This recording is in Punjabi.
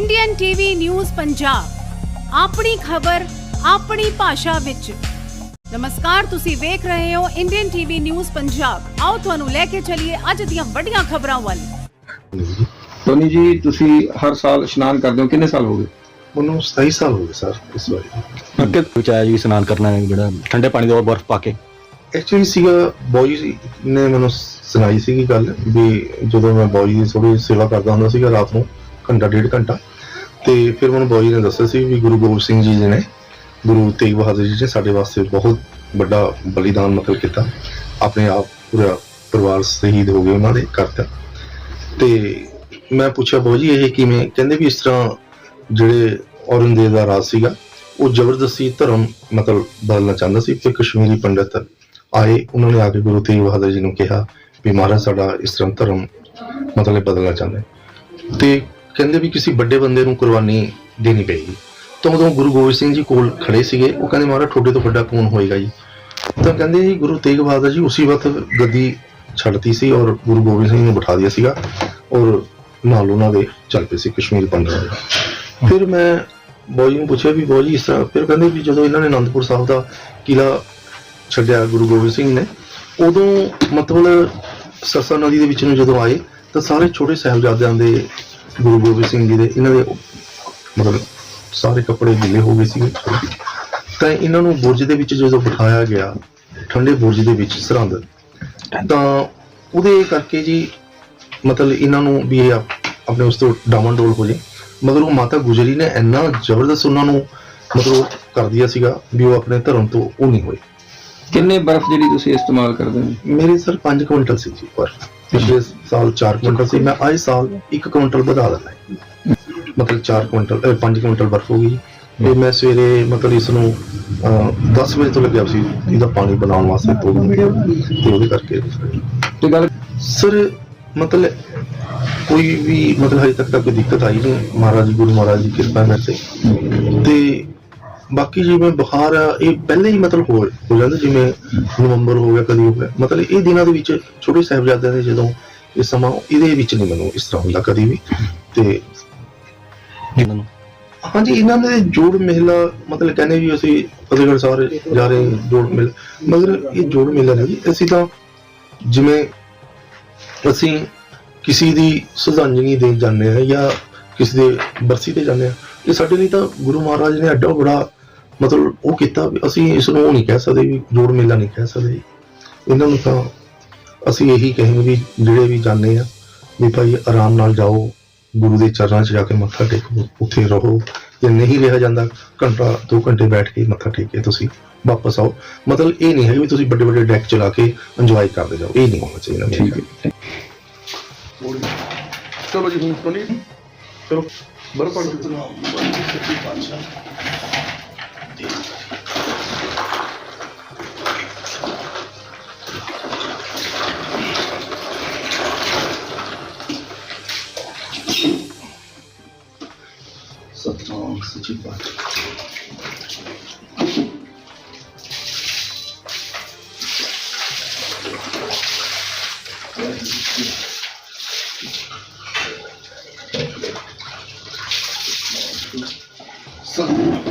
ਇੰਡੀਅਨ ਟੀਵੀ ਨਿਊਜ਼ ਪੰਜਾਬ ਆਪਣੀ ਖਬਰ ਆਪਣੀ ਭਾਸ਼ਾ ਵਿੱਚ। ਨਮਸਕਾਰ ਤੁਸੀਂ ਵੇਖ ਰਹੇ ਹੋ ਇੰਡੀਅਨ ਟੀਵੀ ਨਿਊਜ਼ ਪੰਜਾਬ। ਆਓ ਤੁਹਾਨੂੰ ਲੈ ਕੇ ਚੱਲੀਏ ਅੱਜ ਦੀਆਂ ਵੱਡੀਆਂ ਖਬਰਾਂ ਵੱਲ। ਟੋਨੀ ਜੀ ਤੁਸੀਂ ਹਰ ਸਾਲ ਇਸ਼ਨਾਨ ਕਰਦੇ ਹੋ। ਕਿੰਨੇ ਸਾਲ ਹੋ ਗਏ? ਮੈਨੂੰ 27 ਸਾਲ ਹੋ ਗਏ ਸਰ ਇਸ ਵਾਰੀ। ਅੱਗੇ ਵਿੱਚ ਆਇਆ ਜੀ ਇਸ਼ਨਾਨ ਕਰਨਾ ਹੈ ਜਿਹੜਾ ਠੰਡੇ ਪਾਣੀ ਦੇ ਬਰਫ਼ ਪਾ ਕੇ। ਐਕਚੁਅਲੀ ਸੀਗਾ ਬॉयਜ਼ ਨੇ ਮੈਨੂੰ ਸੁਣਾਈ ਸੀਗੀ ਗੱਲ ਵੀ ਜਦੋਂ ਮੈਂ ਬॉयਜ਼ ਦੀ ਥੋੜੀ ਸੇਵਾ ਕਰਦਾ ਹੁੰਦਾ ਸੀਗਾ ਰਾਤ ਨੂੰ ਘੰਟਾ, ਡੇਢ ਘੰਟਾ। ਤੇ ਫਿਰ ਮੈਨੂੰ ਬॉयਜ਼ ਨੇ ਦੱਸਿਆ ਸੀ ਵੀ ਗੁਰੂ ਗੋਬਿੰਦ ਸਿੰਘ ਜੀ ਨੇ ਗੁਰੂ ਤੇਗ ਬਹਾਦਰ ਜੀ ਨੇ ਸਾਡੇ ਵਾਸਤੇ ਬਹੁਤ ਵੱਡਾ ਬਲੀਦਾਨ ਮਤਲਬ ਕੀਤਾ। ਆਪਣੇ ਆਪ ਪੂਰਾ ਪਰਿਵਾਰ ਸ਼ਹੀਦ ਹੋ ਗਏ ਉਹਨਾਂ ਦੇ ਕਰਤਾ ਤੇ ਮੈਂ ਪੁੱਛਿਆ ਬਾਊ ਜੀ, ਇਹ ਕਿਵੇਂ? ਕਹਿੰਦੇ ਵੀ ਇਸ ਤਰ੍ਹਾਂ ਜਿਹੜੇ ਔਰੰਗਜ਼ੇਬ ਦਾ ਰਾਜ ਸੀਗਾ, ਉਹ ਜ਼ਬਰਦਸਤੀ ਧਰਮ ਮਤਲਬ ਬਦਲਣਾ ਚਾਹੁੰਦਾ ਸੀ। ਫਿਰ ਕਸ਼ਮੀਰੀ ਪੰਡਤ ਆਏ, ਉਹਨਾਂ ਨੇ ਆ ਕੇ ਗੁਰੂ ਤੇਗ ਬਹਾਦਰ ਜੀ ਨੂੰ ਕਿਹਾ ਵੀ ਮਹਾਰਾਜ, ਸਾਡਾ ਇਸ ਤਰ੍ਹਾਂ ਧਰਮ ਮਤਲਬ ਬਦਲਣਾ ਚਾਹੁੰਦੇ। ਤੇ ਕਹਿੰਦੇ ਵੀ ਕਿਸੇ ਵੱਡੇ ਬੰਦੇ ਨੂੰ ਕੁਰਬਾਨੀ ਦੇਣੀ ਪਏਗੀ। ਤਾਂ ਉਦੋਂ ਗੁਰੂ ਗੋਬਿੰਦ ਸਿੰਘ ਜੀ ਕੋਲ ਖੜੇ ਸੀਗੇ, ਉਹ ਕਹਿੰਦੇ, ਮਹਾਰਾਜ, ਤੁਹਾਡੇ ਤੋਂ ਵੱਡਾ ਕੌਣ ਹੋਏਗਾ ਜੀ। ਤਾਂ ਕਹਿੰਦੇ ਜੀ, ਗੁਰੂ ਤੇਗ ਬਹਾਦਰ ਜੀ ਉਸੇ ਵਕਤ ਗੱਦੀ ਛੱਡਤੀ ਸੀ ਔਰ ਗੁਰੂ ਗੋਬਿੰਦ ਸਿੰਘ ਨੂੰ ਬਿਠਾ ਦਿਆ ਸੀਗਾ ਔਰ ਨਾਲ ਉਹਨਾਂ ਦੇ ਚੱਲ ਪਏ ਸੀ ਕਸ਼ਮੀਰ ਪੰਡਤ। ਦੇ ਫਿਰ ਮੈਂ ਬੋਜੀ ਨੂੰ ਪੁੱਛਿਆ ਵੀ ਬੋਜੀ ਇਸ ਤਰ੍ਹਾਂ ਫਿਰ ਕਹਿੰਦੇ ਵੀ ਜਦੋਂ ਇਹਨਾਂ ਨੇ ਅਨੰਦਪੁਰ ਸਾਹਿਬ ਦਾ ਕਿਲਾ ਛੱਡਿਆ ਗੁਰੂ ਗੋਬਿੰਦ ਸਿੰਘ ਨੇ, ਉਦੋਂ ਮਤਲਬ ਸਰਸਾ ਨਦੀ ਦੇ ਵਿੱਚ ਨੂੰ ਜਦੋਂ ਆਏ, ਤਾਂ ਸਾਰੇ ਛੋਟੇ ਸਾਹਿਬਜ਼ਾਦਿਆਂ ਦੇ ਗੁਰੂ ਗੋਬਿੰਦ ਸਿੰਘ ਜੀ ਦੇ ਇਹਨਾਂ ਦੇ ਮਤਲਬ ਸਾਰੇ ਕੱਪੜੇ ਗਿੱਲੇ ਹੋ ਗਏ ਸੀਗੇ। ਤਾਂ ਇਹਨਾਂ ਨੂੰ ਬੁਰਜ ਦੇ ਵਿੱਚ ਜਦੋਂ ਬਿਠਾਇਆ ਗਿਆ ਠੰਡੇ ਬੁਰਜ ਦੇ ਵਿੱਚ ਸਰਹੰਦ ਤਾਂ ਉਹਦੇ ਕਰਕੇ ਜੀ ਮਤਲਬ ਇਹਨਾਂ ਨੂੰ ਵੀ ਇਹ ਆਪਣੇ ਉਸ ਤੋਂ ਡਾਮਨਡੋਲ ਹੋ ਜੇ। ਮਗਰ ਉਹ ਮਾਤਾ ਗੁਜਰੀ ਨੇ ਇੰਨਾ ਜ਼ਬਰਦਸਤ ਉਹਨਾਂ ਨੂੰ ਮਤਲਬ ਕਰ ਦਿਆ ਸੀਗਾ ਵੀ ਉਹ ਆਪਣੇ ਧਰਮ ਤੋਂ ਉਹ ਨਹੀਂ ਹੋਏ। ਕਿੰਨੇ ਬਰਫ਼ ਜਿਹੜੀ ਤੁਸੀਂ ਇਸਤੇਮਾਲ ਕਰਦੇ ਹੋ? ਮੇਰੇ ਸਰ 5 ਕੁਇੰਟਲ ਸੀ ਜੀ ਪਰ ਪਿਛਲੇ ਸਾਲ 4 ਕੁਇੰਟਲ ਸੀ। ਮੈਂ ਆਏ ਸਾਲ 1 ਕੁਇੰਟਲ ਵਧਾ ਹੈ। ਮਤਲਬ 4 ਕੁਇੰਟਲ 5 ਕੁਇੰਟਲ ਬਰਫ ਹੋ ਗਈ। ਤੇ ਮੈਂ ਸਵੇਰੇ ਮਤਲਬ ਇਸ ਨੂੰ ਅਹ, 10 ਵਜੇ ਤੋਂ ਲੱਗਿਆ ਸੀ ਇਹਦਾ ਪਾਣੀ ਬਣਾਉਣ ਵਾਸਤੇ ਤੋਂ ਤੇ ਉਹਦੇ ਕਰਕੇ ਤੇ ਗੱਲ ਸਰ ਮਤਲਬ ਕੋਈ ਵੀ ਮਤਲਬ ਹਜੇ ਤੱਕ ਤਾਂ ਕੋਈ ਦਿੱਕਤ ਆਈ ਨਹੀਂ। ਮਹਾਰਾਜ ਗੁਰੂ ਮਹਾਰਾਜ ਦੀ ਕਿਰਪਾ ਤੇ। ਤੇ ਬਾਕੀ ਜਿਵੇਂ ਬੁਖਾਰ ਆ, ਇਹ ਪਹਿਲੇ ਹੀ ਮਤਲਬ ਹੋ ਹੋ ਜਾਂਦਾ ਜਿਵੇਂ ਨਵੰਬਰ ਹੋ ਗਿਆ, ਕਦੀ ਹੋ ਗਿਆ। ਮਤਲਬ ਇਹ ਦਿਨਾਂ ਦੇ ਵਿੱਚ ਛੋਟੇ ਸਾਹਿਬਜ਼ਾਦਿਆਂ ਦੇ ਜਦੋਂ ਇਹ ਸਮਾਂ, ਇਹਦੇ ਵਿੱਚ ਨਹੀਂ ਮੈਨੂੰ ਇਸ ਤਰ੍ਹਾਂ ਹੁੰਦਾ ਕਦੀ ਵੀ। ਤੇ ਇਹਨਾਂ ਨੂੰ ਹਾਂਜੀ, ਇਹਨਾਂ ਦੇ ਜੋੜ ਮੇਲਾ, ਮਤਲਬ ਕਹਿੰਦੇ ਵੀ ਅਸੀਂ ਫਤਿਹਗੜ੍ਹ ਸਾਹਿਬ ਜਾ ਰਹੇ ਜੋੜ ਮੇਲਾ। ਮਗਰ ਇਹ ਜੋੜ ਮੇਲਾ ਨਹੀਂ ਜੀ ਅਸੀਂ ਤਾਂ ਜਿਵੇਂ ਅਸੀਂ ਕਿਸੇ ਦੀ ਸ਼ਰਧਾਂਜਲੀ ਦੇਣ ਜਾਂਦੇ ਹਾਂ ਜਾਂ ਕਿਸੇ ਦੇ ਬਰਸੀ ਤੇ ਜਾਂਦੇ ਹਾਂ, ਇਹ ਸਾਡੇ ਲਈ ਤਾਂ ਗੁਰੂ ਮਹਾਰਾਜ ਨੇ ਐਡਾ ਬੜਾ ਮਤਲਬ ਉਹ ਕੀਤਾ ਵੀ ਅਸੀਂ ਇਸ ਨੂੰ ਉਹ ਨਹੀਂ ਕਹਿ ਸਕਦੇ ਵੀ ਜੋੜ ਮੇਲਾ ਨਹੀਂ ਕਹਿ ਸਕਦੇ। ਇਹਨਾਂ ਨੂੰ ਤਾਂ ਅਸੀਂ ਇਹੀ ਕਹਾਂਗੇ ਵੀ ਜਿਹੜੇ ਵੀ ਜਾਂਦੇ ਆ ਵੀ ਭਾਈ ਆਰਾਮ ਨਾਲ ਜਾਓ ਗੁਰੂ ਦੇ ਚਰਨਾਂ 'ਚ ਜਾ ਕੇ ਮੱਥਾ ਟੇਕੋ ਉੱਥੇ ਰਹੋ। ਜੇ ਨਹੀਂ ਰਿਹਾ ਜਾਂਦਾ ਘੰਟਾ ਦੋ ਘੰਟੇ ਬੈਠ ਕੇ ਮੱਥਾ ਟੇਕ ਕੇ ਤੁਸੀਂ ਵਾਪਸ ਆਓ। ਮਤਲਬ ਇਹ ਨਹੀਂ ਹੈ ਵੀ ਤੁਸੀਂ ਵੱਡੇ ਵੱਡੇ ਡੈਕ ਚਲਾ ਕੇ ਇੰਜੋਏ ਕਰਦੇ ਜਾਓ। ਇਹ ਨਹੀਂ ਹੋਣਾ ਚਾਹੀਦਾ। ਮੇਰੇ ਠੀਕ ਹੈ। ਚਲੋ ਜੀ ਹੁਣ ਟੋਨੀ ਚਲੋ। ਪੜ ਸਤਨਾਮ ਸੱਚੀ ਪਾਤਸ਼ਾਹ se te bate. Santo.